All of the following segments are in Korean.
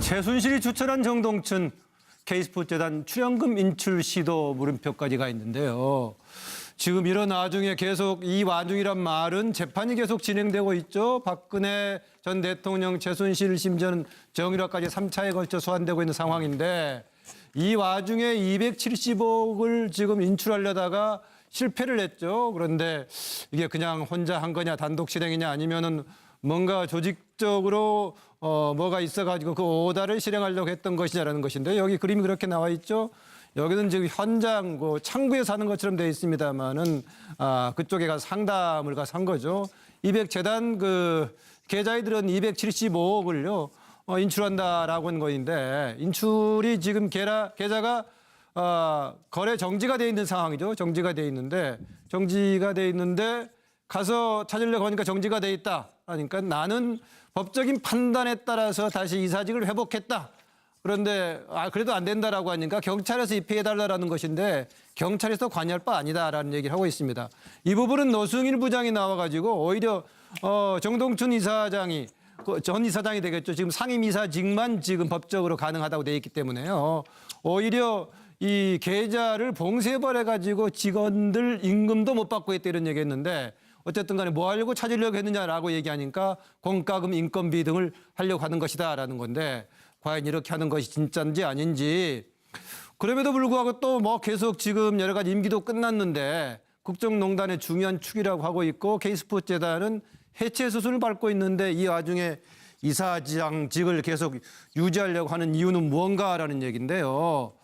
최순실이 추천한 정동춘 K스포츠재단 출연금 인출 시도 물음표까지 가 있는데요. 지금 이런 와중에 계속 이 와중이란 말은 재판이 계속 진행되고 있죠. 박근혜 전 대통령 최순실 심지어는 정유라까지 3차에 걸쳐 소환되고 있는 상황인데 이 와중에 270억을 지금 인출하려다가 실패를 했죠. 그런데 이게 그냥 혼자 한 거냐 단독 실행이냐 아니면은 뭔가 조직적으로 어 뭐가 있어가지고 그 오다를 실행하려고 했던 것이냐라는 것인데 여기 그림이 그렇게 나와 있죠. 여기는 지금 현장 그 창구에 사는 것처럼 되어 있습니다만은 아 그쪽에 가서 상담을 가서 한 거죠. 200 재단 그 계좌이들은 275억을요 어, 인출한다라고 하는 거인데 인출이 지금 계라, 계좌가 어, 거래 정지가 돼 있는 상황이죠. 정지가 돼 있는데 정지가 돼 있는데 가서 찾으려고 하니까 정지가 돼 있다. 그러니까 나는 법적인 판단에 따라서 다시 이사직을 회복했다. 그런데 아 그래도 안 된다라고 하니까 경찰에서 입회해 달라라는 것인데 경찰에서 관여할 바 아니다라는 얘기를 하고 있습니다. 이 부분은 노승일 부장이 나와가지고 오히려 어 정동춘 이사장이 그전 이사장이 되겠죠. 지금 상임 이사직만 지금 법적으로 가능하다고 돼 있기 때문에요. 오히려 이 계좌를 봉쇄벌해 가지고 직원들 임금도 못 받고 있다 이런 얘기했는데 어쨌든 간에 뭐 하려고 찾으려고 했느냐라고 얘기하니까 공과금 인건비 등을 하려고 하는 것이다라는 건데 과연 이렇게 하는 것이 진짜인지 아닌지 그럼에도 불구하고 또 뭐 계속 지금 여러 가지 임기도 끝났는데 국정농단의 중요한 축이라고 하고 있고 K스포츠재단은 해체 수순을 밟고 있는데 이 와중에 이사장직을 계속 유지하려고 하는 이유는 무언가라는 얘기인데요.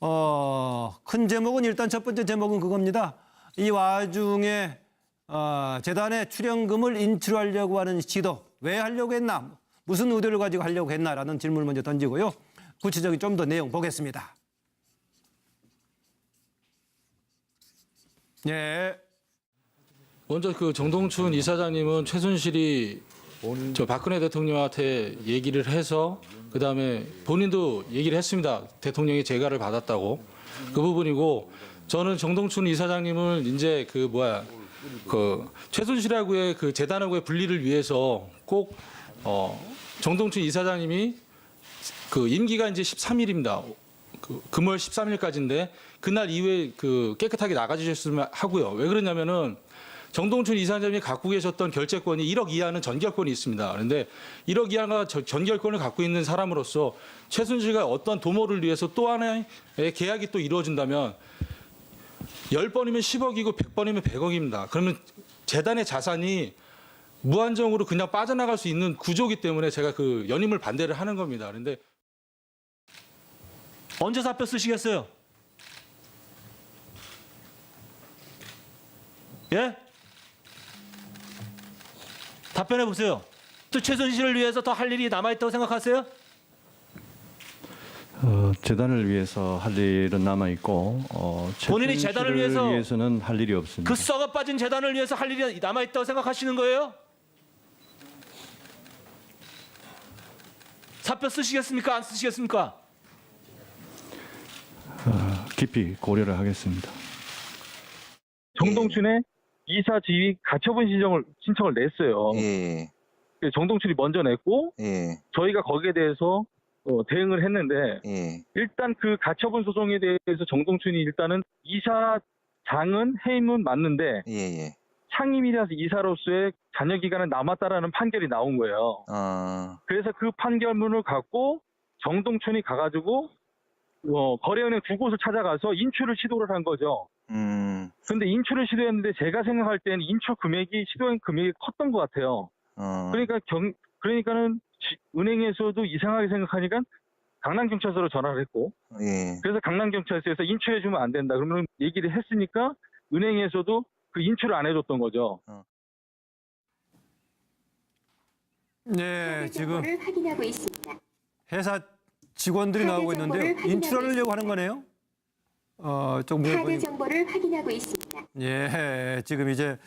어, 큰 제목은 일단 첫 번째 제목은 그겁니다. 이 와중에 어, 재단에 출연금을 인출하려고 하는 시도 왜 하려고 했나 무슨 의도를 가지고 하려고 했나라는 질문을 먼저 던지고요. 구체적인 좀 더 내용 보겠습니다. 예. 먼저 그 정동춘 이사장님은 최순실이 저 박근혜 대통령한테 얘기를 해서 그 다음에 본인도 얘기를 했습니다. 대통령이 재가를 받았다고 그 부분이고 저는 정동춘 이사장님을 이제 그 뭐야 그 최순실하고의 그 재단하고의 분리를 위해서 꼭 어, 정동춘 이사장님이 그 임기가 이제 13일입니다. 그 금월 13일까지인데 그날 이후에 그 깨끗하게 나가주셨으면 하고요. 왜 그러냐면은 정동춘 이사장님이 갖고 계셨던 결재권이 1억 이하는 전결권이 있습니다. 그런데 1억 이하가 저- 전결권을 갖고 있는 사람으로서 최순실과 어떤 도모를 위해서 또 하나의 계약이 또 이루어진다면 10번이면 10억이고 100번이면 100억입니다. 그러면 재단의 자산이 무한정으로 그냥 빠져나갈 수 있는 구조기 때문에 제가 그 연임을 반대를 하는 겁니다. 그런데 언제 사표 쓰시겠어요? 예? 답변해 보세요. 또 최순실을 위해서 더 할 일이 남아 있다고 생각하세요? 어, 재단을 위해서 할 일은 남아 있고 어, 본인이 재단을 위해서 위해서는 할 일이 없습니다. 그 썩어 빠진 재단을 위해서 할 일이 남아 있다고 생각하시는 거예요? 사표 쓰시겠습니까? 안 쓰시겠습니까? 어, 깊이 고려를 하겠습니다. 정동춘의 이사 지위 가처분 신청을 신청을 냈어요. 예, 그래서 정동춘이 먼저 냈고 예, 저희가 거기에 대해서 어, 대응을 했는데 예, 일단 그 가처분 소송에 대해서 정동춘이 일단은 이사장은 해임은 맞는데 예, 예. 상임이라서 이사로서의 잔여 기간은 남았다라는 판결이 나온 거예요. 아, 그래서 그 판결문을 갖고 정동춘이 가가지고 어, 거래은행 두 곳을 찾아가서 인출을 시도를 한 거죠. 음, 근데 인출을 시도했는데 제가 생각할 때는 인출 금액이 시도한 금액이 컸던 것 같아요. 어, 그러니까 경 그러니까는 지- 은행에서도 이상하게 생각하니까 강남 경찰서로 전화를 했고 예, 그래서 강남 경찰서에서 인출해 주면 안 된다 그러면 얘기를 했으니까 은행에서도 그 인출을 안 해줬던 거죠. 네, 지금 확인하고 있습니다. 회사 직원들이 나오고 있는데 인출하려고 하는 거네요. 어, 좀 카드 보니 정보를 확인하고 있습니다. 예, 지금 이제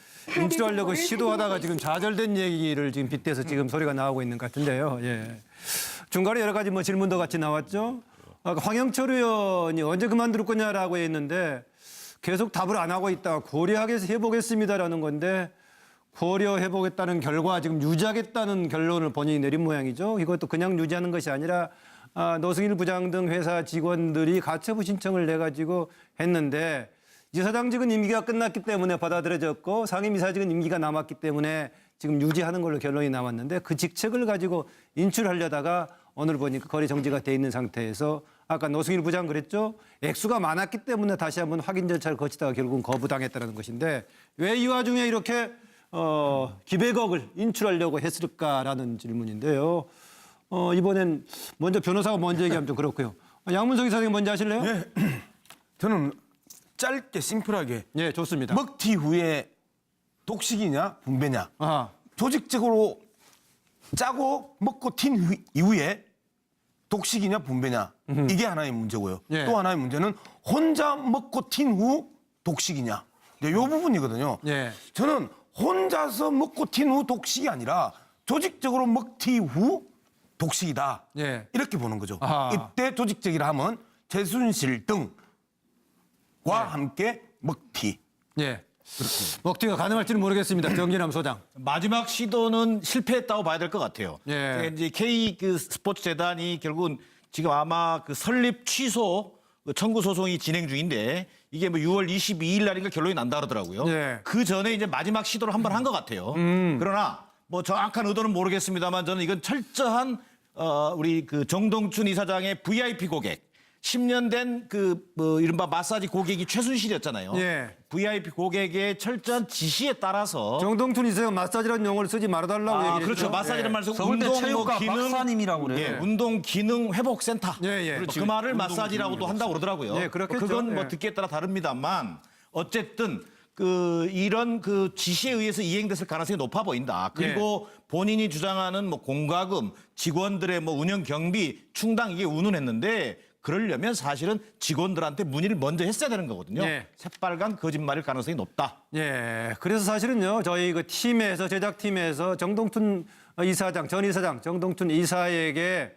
정보를 시도하다가 지금 좌절된 얘기를 지금 빗대서 지금 소리가 나오고 있는 것 같은데요. 예. 중간에 여러 가지 뭐 질문도 같이 나왔죠. 아까 황영철 의원이 언제 그만둘 거냐라고 했는데 계속 답을 안 하고 있다. 고려하게 해보겠습니다라는 건데 고려해보겠다는 결과 지금 유지하겠다는 결론을 본인이 내린 모양이죠. 이것도 그냥 유지하는 것이 아니라 아, 노승일 부장 등 회사 직원들이 가처분 신청을 내 가지고 했는데 이사장직은 임기가 끝났기 때문에 받아들여졌고 상임이사직은 임기가 남았기 때문에 지금 유지하는 걸로 결론이 나왔는데 그 직책을 가지고 인출하려다가 오늘 보니까 거래 정지가 돼 있는 상태에서 아까 노승일 부장 그랬죠 액수가 많았기 때문에 다시 한번 확인 절차를 거치다가 결국은 거부당했다는 것인데 왜 이 와중에 이렇게 어, 기백억을 인출하려고 했을까라는 질문인데요. 어, 이번엔 먼저 변호사가 먼저 얘기하면 좀 그렇고요. 양문석 이사님 먼저 하실래요? 예. 저는 짧게 심플하게 예, 좋습니다. 먹튀 후에 독식이냐 분배냐 아, 조직적으로 짜고 먹고 튄 후- 이후에 독식이냐 분배냐 이게 하나의 문제고요. 예. 또 하나의 문제는 혼자 먹고 튄 후 독식이냐 이 부분이거든요. 예. 저는 혼자서 먹고 튄 후 독식이 아니라 조직적으로 먹튀 후 독식이다. 예. 이렇게 보는 거죠. 아하. 이때 조직적이라 하면 최순실 네. 함께 먹튀. 예. 먹튀가 가능할지는 모르겠습니다. 정진남 소장. 마지막 시도는 실패했다고 봐야 될 것 같아요. 예. 이제 K 그 스포츠 재단이 결국은 지금 아마 그 설립 취소 그 청구 소송이 진행 중인데 이게 뭐 6월 22일 날인가 결론이 난다 그러더라고요. 예. 그 전에 이제 마지막 시도를 한 번 한 것 같아요. 그러나 뭐 정확한 의도는 모르겠습니다만 저는 이건 철저한 어 우리 그 정동춘 이사장의 VIP 고객 10년 된그 뭐 이른바 마사지 고객이 최순실이었잖아요. 예. VIP 고객의 철저한 지시에 따라서 정동춘 이사장 마사지라는 용어를 쓰지 말아달라고 아, 얘기를 그렇죠. 마사지란 말씀 서울대 운동 체육과 뭐 기능 박사님이라고 그래요. 예, 운동 기능 회복 센터. 예, 예. 그 그렇죠. 말을 마사지라고도 한다고 그러더라고요. 예, 그렇겠죠. 그건 뭐 예. 듣기에 따라 다릅니다만 어쨌든 그 이런 그 지시에 의해서 이행됐을 가능성이 높아 보인다. 그리고 예. 본인이 주장하는 뭐 공과금, 직원들의 뭐 운영 경비 충당 이게 운운했는데 그러려면 사실은 직원들한테 문의를 먼저 했어야 되는 거거든요. 예. 새빨간 거짓말일 가능성이 높다. 예. 그래서 사실은요, 저희 그 팀에서, 제작팀에서 정동춘 이사장, 전 이사장, 정동춘 이사에게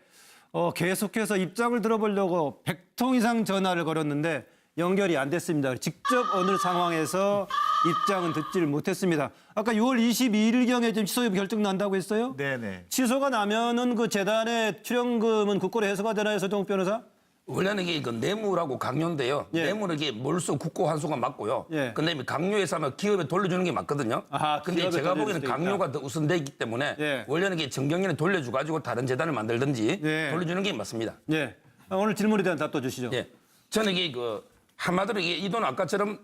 어, 계속해서 입장을 들어보려고 100통 이상 전화를 걸었는데 연결이 안 됐습니다. 직접 오늘 상황에서 입장은 듣지를 못했습니다. 아까 6월 22일경에 지금 취소 결정 난다고 했어요? 네네. 취소가 나면은 그 재단의 출연금은 국고로 해소가 되나요, 서정욱 변호사? 원래는 이게 그 뇌물하고 강요인데요. 예. 뇌물은 이게 몰수 국고 환수가 맞고요. 예. 근데 강요해서 하면 기업에 돌려주는 게 맞거든요. 아하, 근데 제가 보기에는. 강요가 더 우선되기 때문에 예. 원래는 이게 정경련에 돌려줘 가지고 다른 재단을 만들든지 예. 돌려주는 게 맞습니다. 예. 아, 오늘 질문에 대한 답도 주시죠. 예. 저는 이게 그 한마디로 이게 이 돈 아까처럼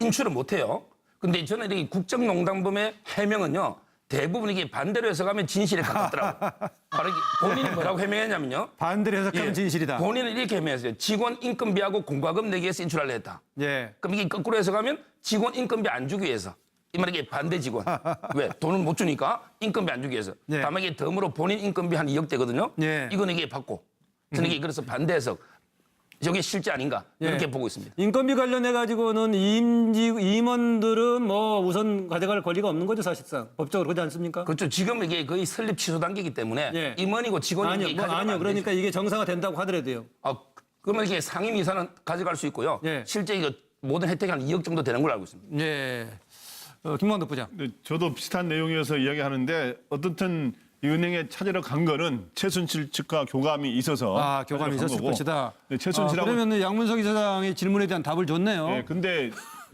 인출을 못 해요. 근데 저는 이게 국정농단범의 해명은요. 대부분 이게 반대로 해석하면 진실에 가깝더라고요. 바로 본인이 뭐라고 해명했냐면요. 반대로 해석하면 예. 진실이다. 본인은 이렇게 해명했어요. 직원 인건비하고 공과금 내기 위해서 인출하려 했다. 예. 그럼 이게 거꾸로 해석하면 직원 인건비 안 주기 위해서. 이 말은 이게 반대 직원. 왜? 돈을 못 주니까 인건비 안 주기 위해서. 예. 다만 이게 덤으로 본인 인건비 한 2억 대거든요. 예. 이건 이게 받고. 저는 이게 그래서 반대 해석. 저게 실제 아닌가 이렇게 예. 보고 있습니다. 인건비 관련해 가지고는 임직 임원들은 뭐 우선 가져갈 권리가 없는 거죠 사실상 법적으로 그렇지 않습니까? 그렇죠. 지금 이게 거의 설립 취소 단계이기 때문에 예. 임원이고 직원이 아니요, 뭐, 아니요. 안 그러니까 이게 정상화 된다고 하더라도요. 되죠. 아, 그러면 이게 상임 이사는 가져갈 수 있고요. 예. 실제 이거 모든 혜택이 한 2억 정도 되는 걸로 알고 있습니다. 예. 어, 김광덕 부장. 네, 저도 비슷한 내용이어서 이야기하는데 어떻든 이 은행에 찾으러 간 거는 최순실 측과 교감이 있어서 아 교감이 찾으러 간 있었을 거고. 것이다. 네, 최순실하고 아, 그러면 양문석 이사장의 질문에 대한 답을 줬네요. 네, 근데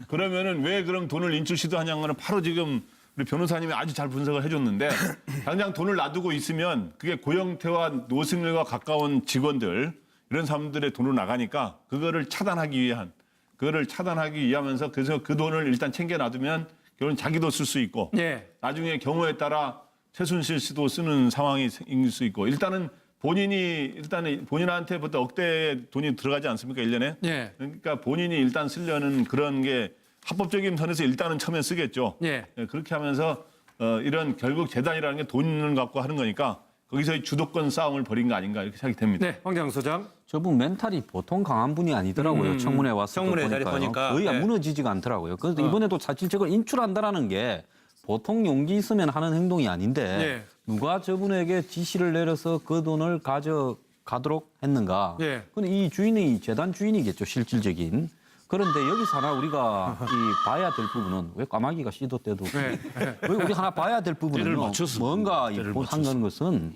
그러면은 왜 그럼 돈을 인출 시도하냐는 거는 바로 지금 우리 변호사님이 아주 잘 분석을 해줬는데 당장 돈을 놔두고 있으면 그게 고영태와 노승일과 가까운 직원들 이런 사람들의 돈으로 나가니까 그거를 차단하기 위한 그거를 차단하기 위하면서 그래서 그 돈을 일단 챙겨 놔두면 결국 자기도 쓸 수 있고 예. 나중에 경우에 따라 최순실 씨도 쓰는 상황이 생길 수 있고 일단은 본인이 일단은 본인한테부터 억대 돈이 들어가지 않습니까? 일년에 예. 그러니까 본인이 일단 쓰려는 그런 게 합법적인 선에서 일단은 처음엔 쓰겠죠. 예. 그렇게 하면서 어, 이런 결국 재단이라는 게 돈을 갖고 하는 거니까 거기서 주도권 싸움을 벌인 거 아닌가 이렇게 생각이 됩니다. 네, 황장 소장. 저분 멘탈이 보통 강한 분이 아니더라고요. 청문회 음, 청문회 자리 보니까요. 보니까. 거의 네. 무너지지가 않더라고요. 그래서 이번에도 사실적으로 인출한다라는 게 보통 용기 있으면 하는 행동이 아닌데 네. 누가 저분에게 지시를 내려서 그 돈을 가져가도록 했는가? 네. 근데 이 주인이 재단 주인이겠죠, 실질적인. 그런데 여기서 하나 우리가 이 봐야 될 부분은 왜 까마귀가 씨도 때도 네. 왜 우리 하나 봐야 될 부분은요. 뭔가 이 한건 것은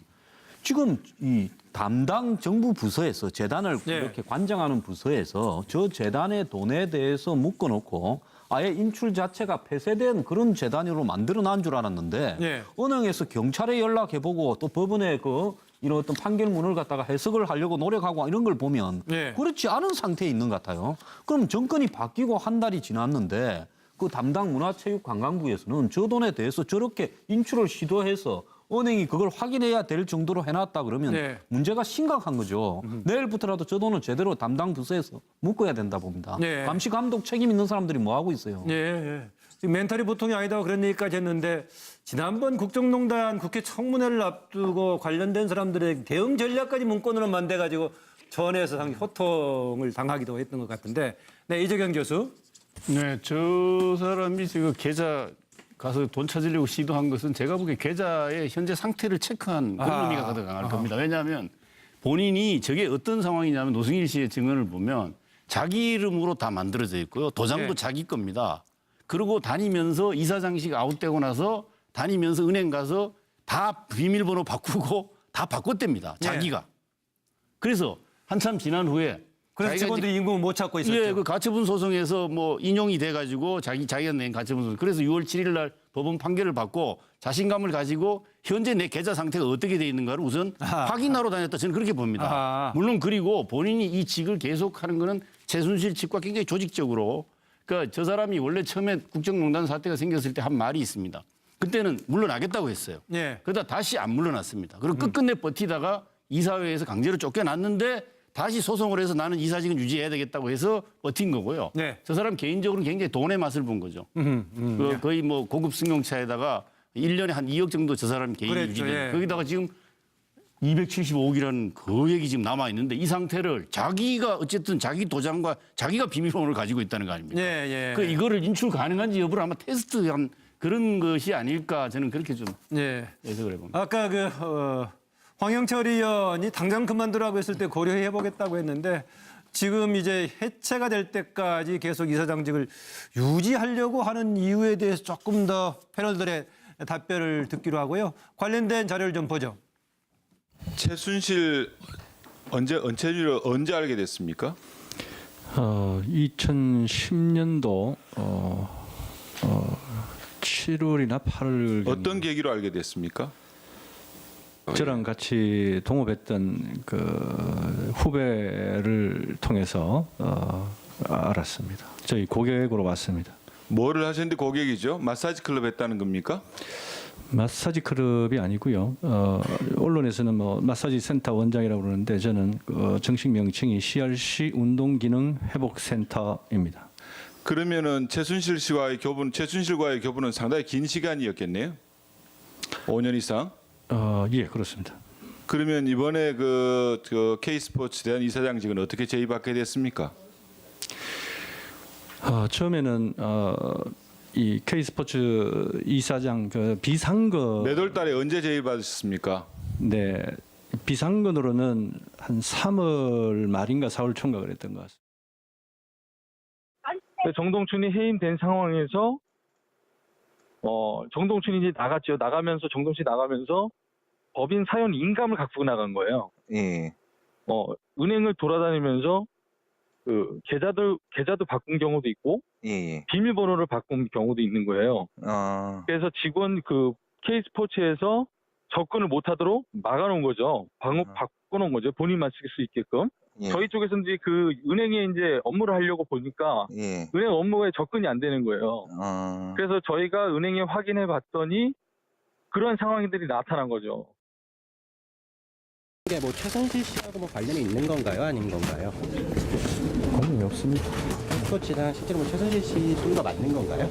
지금 이 담당 정부 부서에서 재단을 예. 이렇게 관장하는 부서에서 저 재단의 돈에 대해서 묶어놓고 아예 인출 자체가 폐쇄된 그런 재단으로 만들어난 줄 알았는데 예. 은행에서 경찰에 연락해보고 또 법원에 그 이런 어떤 판결문을 갖다가 해석을 하려고 노력하고 이런 걸 보면 예. 그렇지 않은 상태에 있는 것 같아요. 그럼 정권이 바뀌고 한 달이 지났는데 그 담당 문화체육관광부에서는 저 돈에 대해서 저렇게 인출을 시도해서 은행이 그걸 확인해야 될 정도로 해놨다 그러면 네. 문제가 심각한 거죠. 내일부터라도 저 돈은 제대로 담당 부서에서 묶어야 된다 봅니다. 네. 감시 감독 책임 있는 사람들이 뭐 하고 있어요? 예, 예. 지금 멘탈이 보통이 아니다 그런 얘기까지 했는데 지난번 국정농단 국회 청문회를 앞두고 관련된 사람들의 대응 전략까지 문건으로 만들어가지고 전에서 상당히 호통을 당하기도 했던 것 같은데 네 이재경 교수 네, 저 사람이 지금 계좌 가서 돈 찾으려고 시도한 것은 제가 보기에 계좌의 현재 상태를 체크한 그런 아하. 의미가 가득할 겁니다. 왜냐하면 본인이 저게 어떤 상황이냐면 노승일 씨의 증언을 보면 자기 이름으로 다 만들어져 있고요. 도장도 네. 자기 겁니다. 그리고 다니면서 이사장식 아웃되고 나서 다니면서 은행 가서 다 비밀번호 바꾸고 다 바꿨답니다. 네. 자기가. 그래서 한참 지난 후에 그래서 직원들이 임금을 못 찾고 있었죠. 예, 그 가처분 소송에서 뭐 인용이 돼가지고 자기 자기가 낸 가처분 소송. 그래서 6월 7일 날 법원 판결을 받고 자신감을 가지고 현재 내 계좌 상태가 어떻게 돼 있는가를 우선 아하. 확인하러 다녔다 저는 그렇게 봅니다. 아하. 물론 그리고 본인이 이 직을 계속하는 거는 최순실 측과 굉장히 조직적으로 그러니까 저 사람이 원래 처음에 국정농단 사태가 생겼을 때 한 말이 있습니다. 그때는 물러나겠다고 했어요. 예. 그러다 다시 안 물러났습니다. 그리고 끝끝내 버티다가 이사회에서 강제로 쫓겨났는데 다시 소송을 해서 나는 이사직은 유지해야 되겠다고 해서 버틴 거고요. 네. 저 사람 개인적으로 굉장히 돈의 맛을 본 거죠. 그 거의 뭐 고급 승용차에다가 1년에 한 2억 정도 저 사람 개인 그랬죠, 유지돼요. 예. 거기다가 지금 275억이라는 거액이 지금 남아 있는데 이 상태를 자기가 어쨌든 자기 도장과 자기가 비밀번호를 가지고 있다는 거 아닙니까? 예, 예. 그 이거를 인출 가능한지 여부를 아마 테스트한 그런 것이 아닐까 저는 그렇게 좀 예. 예상을 해봅니다. 아까 그 어, 황영철 의원이 당장 그만두라고 했을 때 고려해 보겠다고 했는데 지금 이제 해체가 될 때까지 계속 이사장직을 유지하려고 하는 이유에 대해서 조금 더 패널들의 답변을 듣기로 하고요. 관련된 자료를 좀 보죠. 최순실 언제 은퇴율을 언제 알게 됐습니까? 어, 2010년도 어, 어, 7월이나 8월 어떤 계기로 알게 됐습니까? 저랑 같이 동업했던 그 후배를 통해서 어, 알았습니다. 저희 고객으로 왔습니다. 뭐를 하셨는데 고객이죠? 마사지 클럽 했다는 겁니까? 마사지 클럽이 아니고요. 어, 언론에서는 뭐 마사지 센터 원장이라고 그러는데 저는 어, 정식 명칭이 CRC 운동 기능 회복 센터입니다. 그러면은 최순실 씨와의 교분, 최순실과의 교분은 상당히 긴 시간이었겠네요. 5년 이상. 어, 예, 그렇습니다. 그러면 이번에 그, 그 K스포츠 대한 이사장직은 어떻게 제의받게 됐습니까? 어, 처음에는 어, 이 K 스포츠 이사장 그 비상금 몇월 달에 언제 제의받으셨습니까? 네 비상금으로는 한 3월 말인가 4월 초인가 그랬던 것 같습니다. 정동춘이 해임된 상황에서 어 정동춘이 이제 나갔죠. 나가면서 정동춘이 나가면서 법인 사연 인감을 갖고 나간 거예요. 예. 어 은행을 돌아다니면서 그 계좌들 계좌도 바꾼 경우도 있고 예, 예. 비밀번호를 바꾼 경우도 있는 거예요. 아. 그래서 직원 그 K 스포츠에서 접근을 못하도록 막아놓은 거죠. 방어 아. 바꿔놓은 거죠. 본인만 쓸 수 있게끔. 예. 저희 쪽에서는 이제 그 은행에 이제 업무를 하려고 보니까 예. 은행 업무에 접근이 안 되는 거예요. 아. 그래서 저희가 은행에 확인해 봤더니 그런 상황들이 나타난 거죠. 이게 뭐 최성실 씨하고 뭐 관련이 있는 건가요? 아닌 건가요? 관련이 없습니다. 스포츠랑 실제로 뭐 최성실 씨 소리가 맞는 건가요?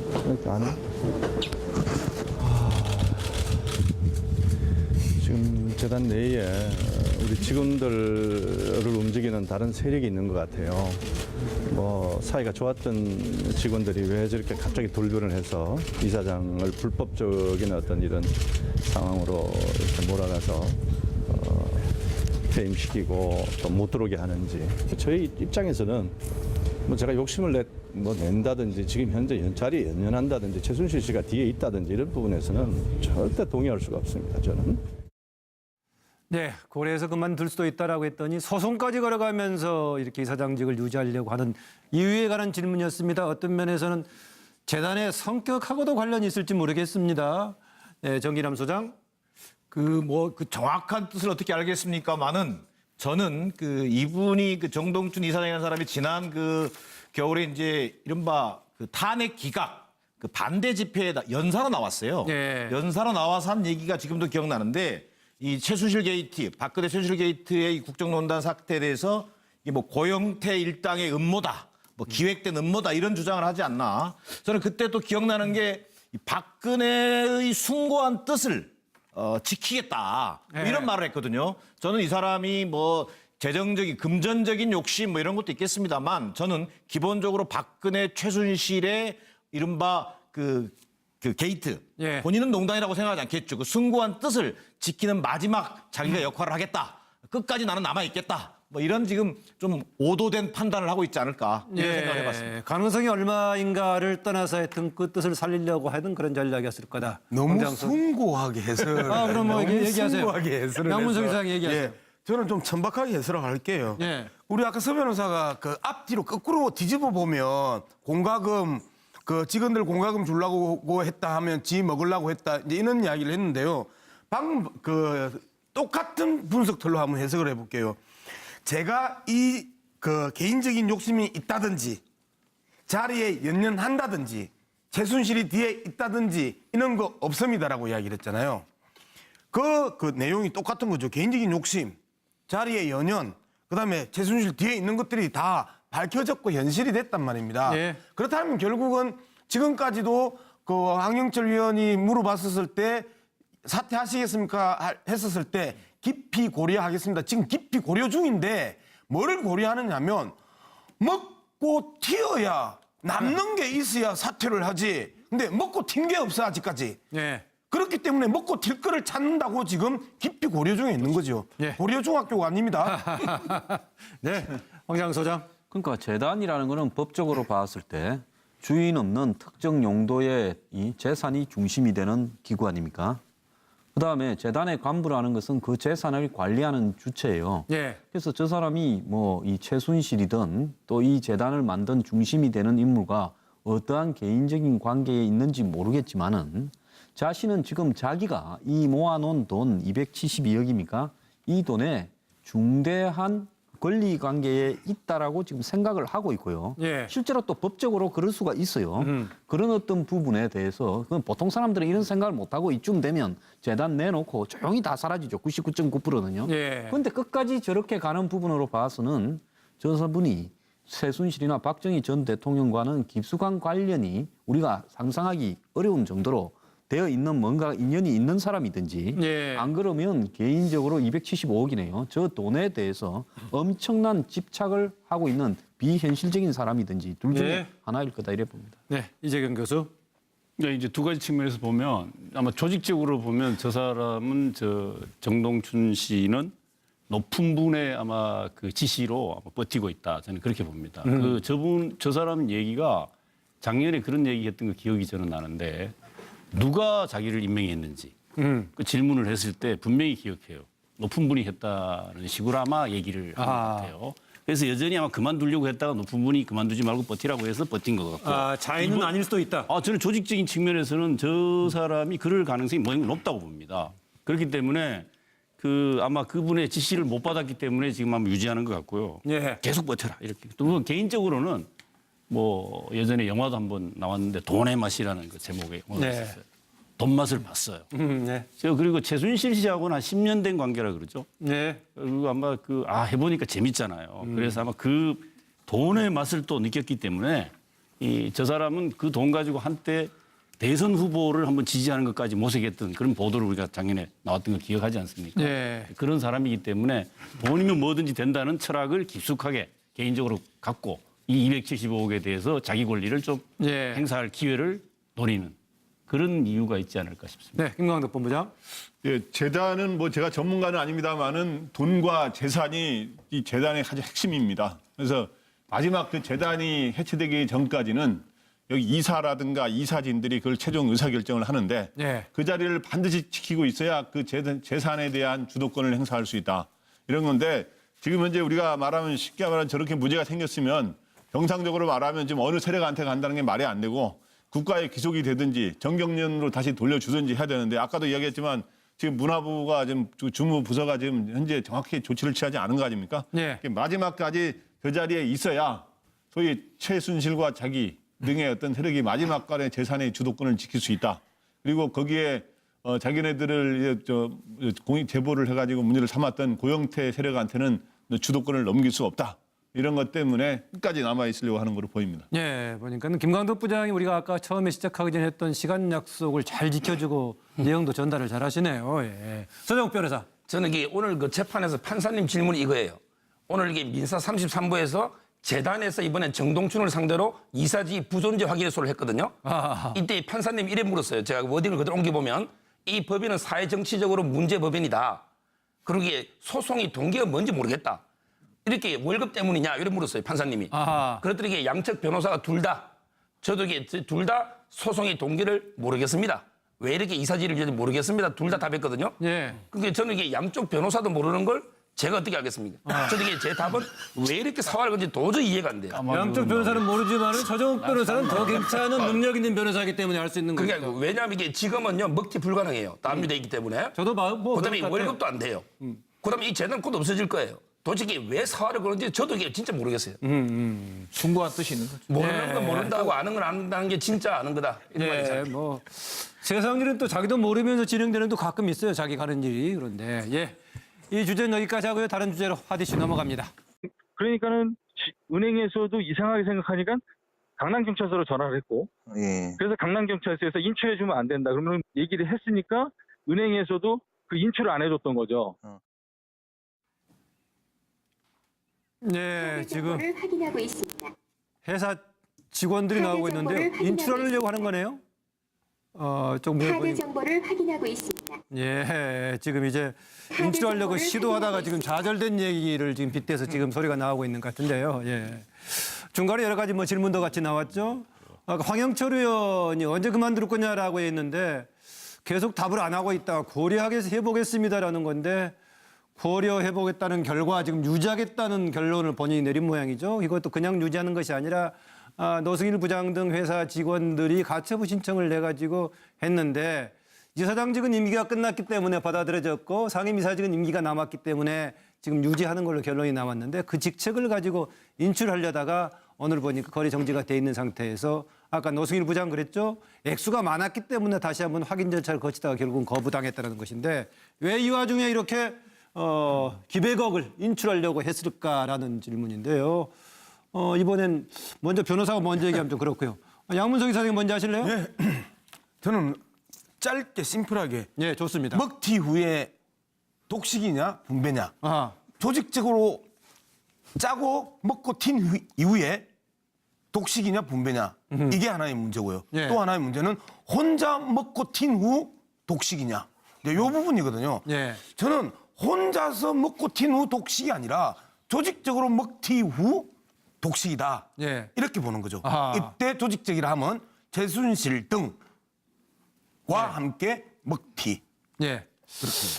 아니. 지금 재단 내에 우리 직원들을 움직이는 다른 세력이 있는 것 같아요. 뭐 사이가 좋았던 직원들이 왜 저렇게 갑자기 돌변을 해서 이사장을 불법적인 어떤 이런 상황으로 이렇게 몰아가서 어, 퇴임시키고 또못 들어오게 하는지 저희 입장에서는 뭐 제가 욕심을 내, 뭐 낸다든지 지금 현재 연차리 연연한다든지 최순실 씨가 뒤에 있다든지 이런 부분에서는 절대 동의할 수가 없습니다. 저는. 네, 고래에서 그만둘 수도 있다라고 했더니 소송까지 걸어가면서 이렇게 이사장직을 유지하려고 하는 이유에 관한 질문이었습니다. 어떤 면에서는 재단의 성격하고도 관련이 있을지 모르겠습니다. 네, 정기남 소장. 그 뭐 그 정확한 뜻을 어떻게 알겠습니까만은 저는 그 이분이 그 정동춘 이사장이라는 사람이 지난 그 겨울에 이제 이른바 그 탄핵 기각 그 반대 집회에 나- 연사로 나왔어요. 네. 연사로 나와서 한 얘기가 지금도 기억나는데 이 최순실 게이트, 박근혜 최순실 게이트의 이 국정농단 사태에 대해서 이게 뭐 고영태 일당의 음모다, 뭐 기획된 음모다 이런 주장을 하지 않나. 저는 그때 또 기억나는 게 이 박근혜의 숭고한 뜻을 어, 지키겠다 뭐 네. 이런 말을 했거든요. 저는 이 사람이 뭐 재정적인 금전적인 욕심 뭐 이런 것도 있겠습니다만 저는 기본적으로 박근혜 최순실의 이른바 그, 그 게이트 예. 본인은 농단이라고 생각하지 않겠죠. 그 숭고한 뜻을 지키는 마지막 자기가 역할을 하겠다. 끝까지 나는 남아 있겠다. 뭐 이런 지금 좀 오도된 판단을 하고 있지 않을까 이런 생각을 해봤습니다. 예, 가능성이 얼마인가를 떠나서 하여튼 그 뜻을 살리려고 하던 그런 전략이었을 거다. 너무 황장수. 숭고하게 해설. 아, 그럼 뭐 너무 얘기- 얘기하세요. 숭고하게 해설을 양문석 해서. 이사장 얘기하세요. 예, 저는 좀 천박하게 해설을 할게요. 예. 우리 아까 서 변호사가 그 앞뒤로 거꾸로 뒤집어 보면 공과금 그 직원들 공과금 주려고 했다 하면 지 먹으려고 했다 이제 이런 이야기를 했는데요. 방금 그 똑같은 분석틀로 한번 해석을 해볼게요. 제가 이 그 개인적인 욕심이 있다든지 자리에 연연한다든지 최순실이 뒤에 있다든지 이런 거 없습니다라고 이야기를 했잖아요. 그, 그 내용이 똑같은 거죠. 개인적인 욕심, 자리에 연연, 그 다음에 최순실 뒤에 있는 것들이 다 밝혀졌고 현실이 됐단 말입니다. 예. 그렇다면 결국은 지금까지도 그 황영철 위원이 물어봤었을 때 사퇴하시겠습니까? 하- 했었을 때 깊이 고려하겠습니다. 지금 깊이 고려 중인데 뭐를 고려하느냐면 먹고 튀어야 남는 게 있어야 사퇴를 하지. 근데 먹고 튄 게 없어 아직까지. 예. 그렇기 때문에 먹고 튈 거를 찾는다고 지금 깊이 고려 중에 있는 거죠. 예. 고려 중학교가 아닙니다. 네, 황장 소장. 그러니까 재단이라는 거는 법적으로 봤을 때 주인 없는 특정 용도의 이 재산이 중심이 되는 기구 아닙니까? 그다음에 재단의 간부라는 것은 그 재산을 관리하는 주체예요. 예. 그래서 저 사람이 뭐 이 최순실이든 또 이 재단을 만든 중심이 되는 인물과 어떠한 개인적인 관계에 있는지 모르겠지만은 자신은 지금 자기가 이 모아놓은 돈 272억입니까? 이 돈에 중대한 권리 관계에 있다라고 지금 생각을 하고 있고요. 예. 실제로 또 법적으로 그럴 수가 있어요. 음. 그런 어떤 부분에 대해서 그건 보통 사람들은 이런 생각을 못 하고 이쯤 되면 재단 내놓고 조용히 다 사라지죠. 99.9%는요. 예. 그런데 끝까지 저렇게 가는 부분으로 봐서는 저분이 최순실이나 박정희 전 대통령과는 깊숙한 관련이 우리가 상상하기 어려운 정도로 되어 있는 뭔가 인연이 있는 사람이든지 예. 안 그러면 개인적으로 275억이네요. 저 돈에 대해서 엄청난 집착을 하고 있는 비현실적인 사람이든지 둘 중에 예. 하나일 거다 이래 봅니다. 네, 이재경 교수. 그러니까 이제 두 가지 측면에서 보면 아마 조직적으로 보면 저 사람은 저 정동춘 씨는 높은 분의 아마 그 지시로 아마 버티고 있다 저는 그렇게 봅니다. 그 저분 저 사람 얘기가 작년에 그런 얘기했던 거 기억이 저는 나는데 누가 자기를 임명했는지 음. 그 질문을 했을 때 분명히 기억해요. 높은 분이 했다는 식으로 아마 얘기를 한 것 아. 같아요. 그래서 여전히 아마 그만두려고 했다가 높은 분이 그만두지 말고 버티라고 해서 버틴 것 같고. 아, 자인은 이번- 아닐 수도 있다. 아, 저는 조직적인 측면에서는 저 사람이 그럴 가능성이 뭐가 높다고 봅니다. 그렇기 때문에 그 아마 그분의 지시를 못 받았기 때문에 지금 아마 유지하는 것 같고요. 예. 계속 버텨라 이렇게. 또 개인적으로는 뭐 예전에 영화도 한 번 나왔는데 돈의 맛이라는 그 제목의 영화가 네. 있었어요. 돈 맛을 봤어요. 음, 네. 저 그리고 최순실 씨하고는 한 10년 된 관계라 그러죠. 네. 그리고 아마 그 아 해보니까 재밌잖아요. 그래서 아마 그 돈의 맛을 또 느꼈기 때문에 이 저 사람은 그 돈 가지고 한때 대선 후보를 한번 지지하는 것까지 모색했던 그런 보도를 우리가 작년에 나왔던 거 기억하지 않습니까? 네. 그런 사람이기 때문에 돈이면 뭐든지 된다는 철학을 깊숙하게 개인적으로 갖고 이 275억에 대해서 자기 권리를 좀 예. 행사할 기회를 노리는 그런 이유가 있지 않을까 싶습니다. 네, 김광덕 본부장. 예, 재단은 뭐 제가 전문가는 아닙니다만은 돈과 재산이 이 재단의 가장 핵심입니다. 그래서 마지막 그 재단이 해체되기 전까지는 여기 이사라든가 이사진들이 그걸 최종 의사결정을 하는데 네. 그 자리를 반드시 지키고 있어야 그 재산- 재산에 대한 주도권을 행사할 수 있다. 이런 건데 지금 현재 우리가 말하면 쉽게 말하면 저렇게 문제가 생겼으면 정상적으로 말하면 지금 어느 세력한테 간다는 게 말이 안 되고 국가에 귀속이 되든지 정경련으로 다시 돌려주든지 해야 되는데 아까도 이야기했지만 지금 문화부가 지금 주- 주무 부서가 지금 현재 정확히 조치를 취하지 않은 거 아닙니까? 네. 마지막까지 그 자리에 있어야 소위 최순실과 자기 등의 어떤 세력이 마지막까지 재산의 주도권을 지킬 수 있다. 그리고 거기에 어, 자기네들을 이제 저 공익 제보를 해가지고 문제를 삼았던 고영태 세력한테는 주도권을 넘길 수 없다. 이런 것 때문에 끝까지 남아 있으려고 하는 걸로 보입니다. 예, 보니까 김광덕 부장이 우리가 아까 처음에 시작하기 전에 했던 시간 약속을 잘 지켜주고 내용도 전달을 잘 하시네요. 예. 서정욱 변호사. 저는 이게 오늘 그 재판에서 판사님 질문이 이거예요. 오늘 이게 민사 33부에서 재단에서 이번에 정동춘을 상대로 이사지 부존재 확인소를 했거든요. 아. 이때 판사님 이래 물었어요. 제가 워딩을 그대로 옮겨보면 이 법인은 사회 정치적으로 문제 법인이다. 이게 소송이 동기가 뭔지 모르겠다. 이렇게 월급 때문이냐 이래 물었어요 판사님이. 아하. 그랬더니 이게 양측 변호사가 둘 다 저도 이게 둘 다 소송의 동기를 모르겠습니다. 왜 이렇게 이사지를 지는지 모르겠습니다. 둘 다 답했거든요. 예. 그러니까 저는 이게 양쪽 변호사도 모르는 걸 제가 어떻게 알겠습니까? 저는 이게 제 답은 왜 이렇게 사활 건지 도저히 이해가 안 돼요. 양쪽 변호사는 모르지만 서정욱 변호사는 더 괜찮은 능력 있는 변호사이기 때문에 알수 있는 거죠. 아니고 왜냐하면 이게 지금은요 먹튀 불가능해요. 담유돼 있기 때문에. 저도 마- 뭐 그다음에. 월급도 안 돼요. 그다음에 이 재단 곧 없어질 거예요. 도대체 왜 사활을 그런지 저도 이게 진짜 모르겠어요. 충고한 뜻이 있는 거죠. 모르는 건 모른다고 아는 건 안다는 게 진짜 아는 거다. 이런 말이 예, 잖아요 뭐 세상 일은 또 자기도 모르면서 진행되는 도 가끔 있어요. 자기 가는 일이 그런데 예, 이 주제는 여기까지 하고요. 다른 주제로 하디슈 넘어갑니다. 그러니까는 지- 은행에서도 이상하게 생각하니까 강남 경찰서로 전화를 했고 예. 그래서 강남 경찰서에서 인출해 주면 안 된다. 그러면 얘기를 했으니까 은행에서도 그 인출을 안 해줬던 거죠. 예, 지금 확인하고 있습니다. 회사 직원들이 나오고 있는데요. 정보를 인출하려고 하는 거네요. 어, 좀 카드 정보를 확인하고 있습니다. 예, 지금 이제 인출하려고 시도하다가 지금 좌절된 얘기를 지금 빗대서 지금 소리가 나오고 있는 것 같은데요. 예. 중간에 여러 가지 뭐 질문도 같이 나왔죠. 아까 황영철 의원이 언제 그만둘 거냐라고 했는데 계속 답을 안 하고 있다가 고려하게 해보겠습니다라는 건데 고려해보겠다는 결과 지금 유지하겠다는 결론을 본인이 내린 모양이죠. 이것도 그냥 유지하는 것이 아니라 아, 노승일 부장 등 회사 직원들이 가처분 신청을 내가지고 했는데 이사장직은 임기가 끝났기 때문에 받아들여졌고 상임이사직은 임기가 남았기 때문에 지금 유지하는 걸로 결론이 나왔는데 그 직책을 가지고 인출하려다가 오늘 보니까 거래 정지가 돼 있는 상태에서 아까 노승일 부장 그랬죠 액수가 많았기 때문에 다시 한번 확인 절차를 거치다가 결국은 거부당했다는 것인데 왜 이 와중에 이렇게 어, 기백억을 인출하려고 했을까라는 질문인데요. 어, 이번엔 먼저 변호사가 먼저 얘기하면 좀 그렇고요. 양문석 이사님 먼저 하실래요? 예. 저는 짧게 심플하게 예, 좋습니다. 먹튀 후에 독식이냐 분배냐 아하. 조직적으로 짜고 먹고 튄 후- 이후에 독식이냐 분배냐 이게 하나의 문제고요. 예. 또 하나의 문제는 혼자 먹고 튄 후 독식이냐. 이 부분이거든요. 예. 저는 혼자서 먹고 튄 후 독식이 아니라 조직적으로 먹튀 후 독식이다. 예. 이렇게 보는 거죠. 아하. 이때 조직적이라 하면 최순실 등과 네. 함께 먹튀. 예.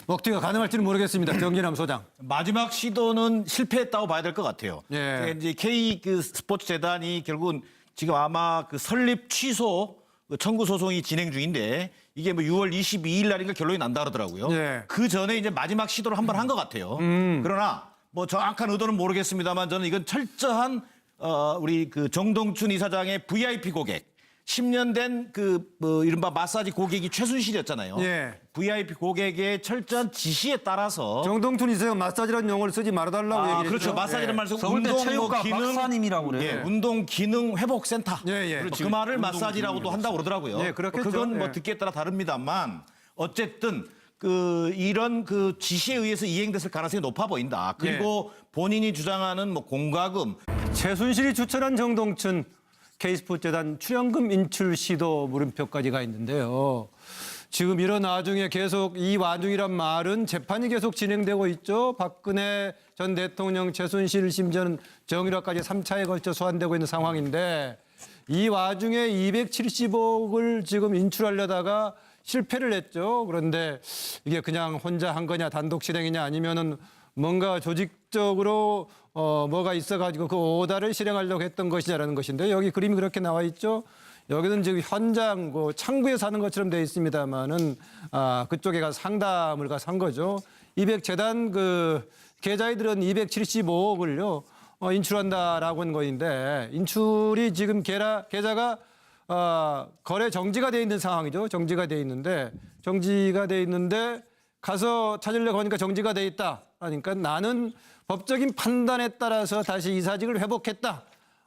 먹튀가 가능할지는 모르겠습니다. 정진남 소장. 마지막 시도는 실패했다고 봐야 될 것 같아요. 예. 그러니까 이제 K 그 스포츠 재단이 결국은 지금 아마 그 설립 취소 그 청구 소송이 진행 중인데 이게 뭐 6월 22일 날인가 결론이 난다 그러더라고요. 예. 그 전에 이제 마지막 시도를 한 번 한 것 같아요. 그러나 뭐 정확한 의도는 모르겠습니다만 저는 이건 철저한 어 우리 그 정동춘 이사장의 VIP 고객 10년 된그 뭐 이른바 마사지 고객이 최순실이었잖아요. 예. VIP 고객의 철저한 지시에 따라서 정동춘 이사장 마사지라는 용어를 쓰지 말아달라고 아, 얘기를 그렇죠. 했죠. 마사지는 예. 말씀 서울대 운동 체육과 뭐 기능 박사님이라고 그래요. 예, 운동 기능 회복 센터. 예, 예. 그 말을 마사지라고도 한다고 그러더라고요. 예, 그렇겠죠. 그건 뭐 예. 듣기에 따라 다릅니다만 어쨌든 그 이런 그 지시에 의해서 이행됐을 가능성이 높아 보인다. 그리고 예. 본인이 주장하는 뭐 공과금 최순실이 추천한 정동춘 K스포츠재단 출연금 인출 시도 물음표까지 가 있는데요. 지금 이런 와중에 계속 이 와중이란 말은 재판이 계속 진행되고 있죠. 박근혜 전 대통령 최순실 심지어는 정유라까지 3차에 걸쳐 소환되고 있는 상황인데 이 와중에 270억을 지금 인출하려다가 실패를 했죠. 그런데 이게 그냥 혼자 한 거냐 단독 실행이냐 아니면은 뭔가 조직적으로 어 뭐가 있어가지고 그 오다를 실행하려고 했던 것이냐라는 것인데 여기 그림이 그렇게 나와 있죠. 여기는 지금 현장 그 창구에 사는 것처럼 되어 있습니다만은 아 그쪽에 가서 상담을 가서 한 거죠. 200 재단 그 계좌이들은 275억을요 어, 인출한다라고 한 거인데 인출이 지금 계라, 계좌가 어, 거래 정지가 돼 있는 상황이죠. 정지가 돼 있는데 정지가 돼 있는데 가서 찾으려고 하니까 정지가 돼 있다. 그러니까 나는 법적인 판단에 따라서 다시 이사직을 회복했다.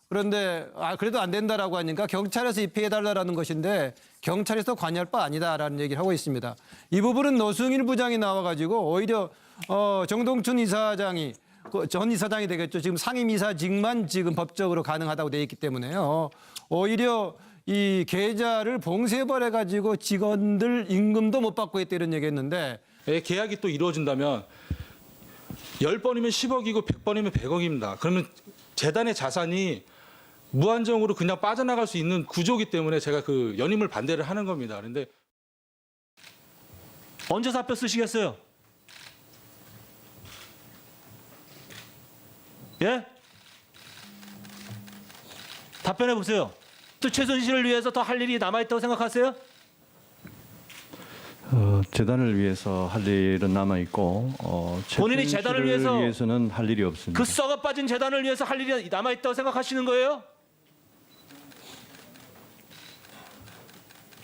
그런데 아 그래도 안 된다라고 하니까 경찰에서 입회해 달라라는 것인데 경찰에서 관여할 바 아니다라는 얘기를 하고 있습니다. 이 부분은 노승일 부장이 나와가지고 오히려 어 정동춘 이사장이 그전 이사장이 되겠죠. 지금 상임 이사직만 지금 법적으로 가능하다고 돼 있기 때문에요. 오히려 이 계좌를 봉쇄벌해 가지고 직원들 임금도 못 받고 있다 이런 얘기했는데 예, 계약이 또 이루어진다면 10번이면 10억이고 100번이면 100억입니다. 그러면 재단의 자산이 무한정으로 그냥 빠져나갈 수 있는 구조기 때문에 제가 그 연임을 반대를 하는 겁니다. 그런데 언제 사표 쓰시겠어요? 예? 답변해 보세요. 또 최순실을 위해서 더 할 일이 남아 있다고 생각하세요? 어, 재단을 위해서 할 일은 남아 있고 어, 본인이 재단을 위해서 위해서는 할 일이 없습니다. 그 썩어 빠진 재단을 위해서 할 일이 남아 있다고 생각하시는 거예요?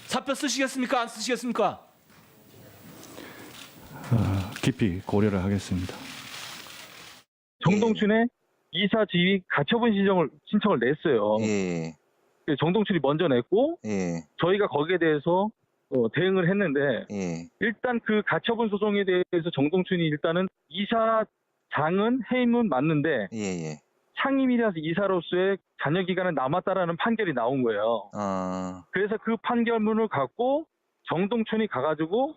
사표 쓰시겠습니까? 안 쓰시겠습니까? 어, 깊이 고려를 하겠습니다. 정동춘의 이사 지휘 가처분 신청을 신청을 냈어요. 예, 정동춘이 먼저 냈고 예, 저희가 거기에 대해서 어, 대응을 했는데 예. 일단 그 가처분 소송에 대해서 정동춘이 일단은 이사장은 해임은 맞는데 예, 예. 상임이라서 이사로서의 잔여 기간은 남았다라는 판결이 나온 거예요. 아, 그래서 그 판결문을 갖고 정동춘이 가가지고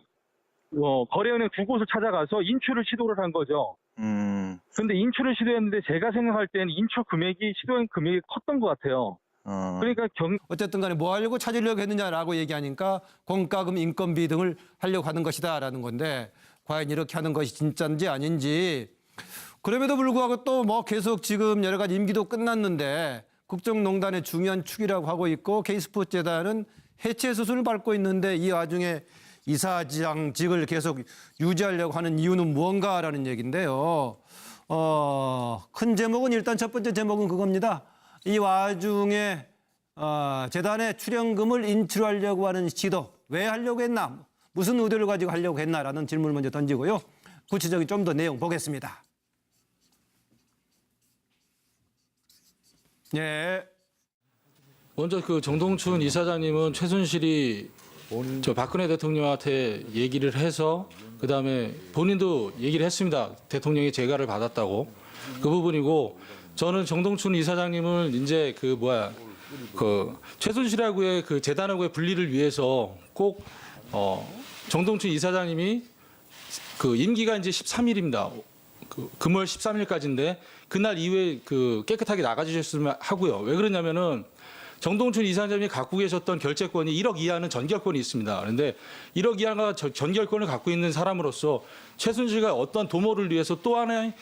어, 거래은행 두 곳을 찾아가서 인출을 시도를 한 거죠. 음, 근데 인출을 시도했는데 제가 생각할 때는 인출 금액이 시도한 금액이 컸던 것 같아요. 어. 그러니까 경, 어쨌든 간에 뭐 하려고 찾으려고 했느냐라고 얘기하니까 공과금 인건비 등을 하려고 하는 것이다라는 건데 과연 이렇게 하는 것이 진짜인지 아닌지 그럼에도 불구하고 또 뭐 계속 지금 여러 가지 임기도 끝났는데 국정농단의 중요한 축이라고 하고 있고 K스포츠 재단은 해체 수순을 밟고 있는데 이 와중에 이사장직을 계속 유지하려고 하는 이유는 무언가라는 얘기인데요. 어, 큰 제목은 일단 첫 번째 제목은 그겁니다. 이 와중에 어, 재단에 출연금을 인출하려고 하는 시도 왜 하려고 했나 무슨 의도를 가지고 하려고 했나라는 질문을 먼저 던지고요. 구체적인 좀 더 내용 보겠습니다. 예. 먼저 그 정동춘 이사장님은 최순실이 저 박근혜 대통령한테 얘기를 해서 그 다음에 본인도 얘기를 했습니다. 대통령이 재가를 받았다고 그 부분이고 저는 정동춘 이사장님을 이제 그 뭐야 그 최순실하고의 그 재단하고의 분리를 위해서 꼭 어, 정동춘 이사장님이 그 임기가 이제 13일입니다. 그 금월 13일까지인데 그날 이후에 그 깨끗하게 나가주셨으면 하고요. 왜 그러냐면은 정동춘 이사장님이 갖고 계셨던 결재권이 1억 이하는 전결권이 있습니다. 그런데 1억 이하가 저- 전결권을 갖고 있는 사람으로서 최순실과 어떤 도모를 위해서 또 하나의